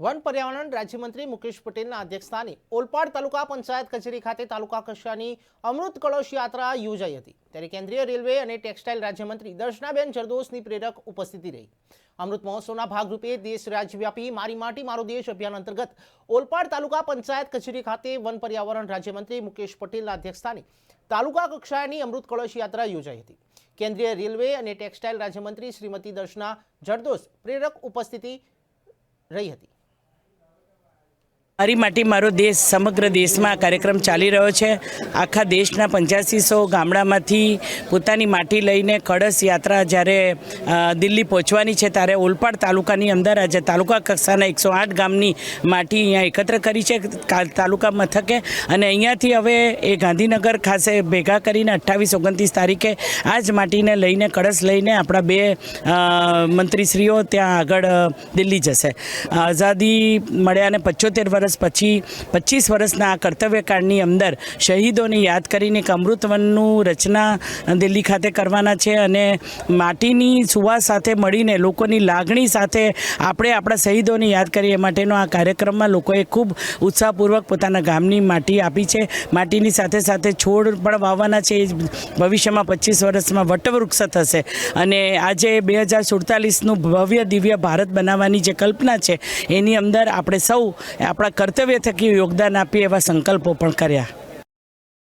One પર્યાવરણ રાજ્યમંત્રી મુકેશ પટેલના અધ્યક્ષસ્થાને ઓલપાડ તાલુકા પંચાયત કચેરી ખાતે તાલુકા કક્ષાની અમૃત કળશ યાત્રા યોજાઈ હતી. ત્યારે કેન્દ્રીય રેલવે અને ટેક્સટાઇલ રાજ્યમંત્રી દર્શનાબેન જરદોશની પ્રેરક ઉપસ્થિતિ રહી. અમૃત મહોત્સવના ભાગરૂપે દેશ રાજ્યવ્યાપી મારી માટી મારો દેશ અભિયાન અંતર્ગત ઓલપાડ તાલુકા પંચાયત કચેરી ખાતે વન પર્યાવરણ રાજ્યમંત્રી મુકેશ પટેલના અધ્યક્ષસ્થાને તાલુકા કક્ષાની અમૃત કળશ યાત્રા યોજાઈ હતી. કેન્દ્રીય રેલવે અને ટેક્સટાઇલ રાજ્યમંત્રી શ્રીમતી દર્શના જરદોશ પ્રેરક ઉપસ્થિતિ રહી હતી. મારી માટી મારો દેશ, સમગ્ર દેશમાં આ કાર્યક્રમ ચાલી રહ્યો છે. આખા દેશના પંચ્યાસીસો ગામડામાંથી પોતાની માટી લઈને કળશ યાત્રા જ્યારે દિલ્હી પહોંચવાની છે, ત્યારે ઓલપાડ તાલુકાની અંદર આજે તાલુકા કક્ષાના એકસો આઠ ગામની માટી અહીંયા એકત્ર કરી છે તાલુકા મથકે. અને અહીંયાથી હવે એ ગાંધીનગર ખાસે ભેગા કરીને અઠ્ઠાવીસ, ઓગણત્રીસ તારીખે આ જ માટીને લઈને, કળશ લઈને આપણા બે મંત્રીશ્રીઓ ત્યાં આગળ દિલ્હી જશે. આઝાદી મળ્યાને પચોતેર વર્ષ પછી પચીસ વર્ષના કર્તવ્યકાળની અંદર શહીદોને યાદ કરીને એક અમૃતવનનું રચના દિલ્હી ખાતે કરવાના છે અને માટીની સુવાસ સાથે મળીને લોકોની લાગણી સાથે આપણે આપણા શહીદોને યાદ કરીએ. માટેનો આ કાર્યક્રમમાં લોકોએ ખૂબ ઉત્સાહપૂર્વક પોતાના ગામની માટી આપી છે. માટીની સાથે સાથે છોડ પણ વાવવાના છે. એ ભવિષ્યમાં પચીસ વર્ષમાં વટવૃક્ષ થશે. અને આજે બે હજાર સુડતાલીસનું ભવ્ય દિવ્ય ભારત બનાવવાની જે કલ્પના છે, એની અંદર આપણે સૌ, આપણા કર્તવ્ય થકી યોગદાન આપીએ એવા સંકલ્પો પણ કર્યા.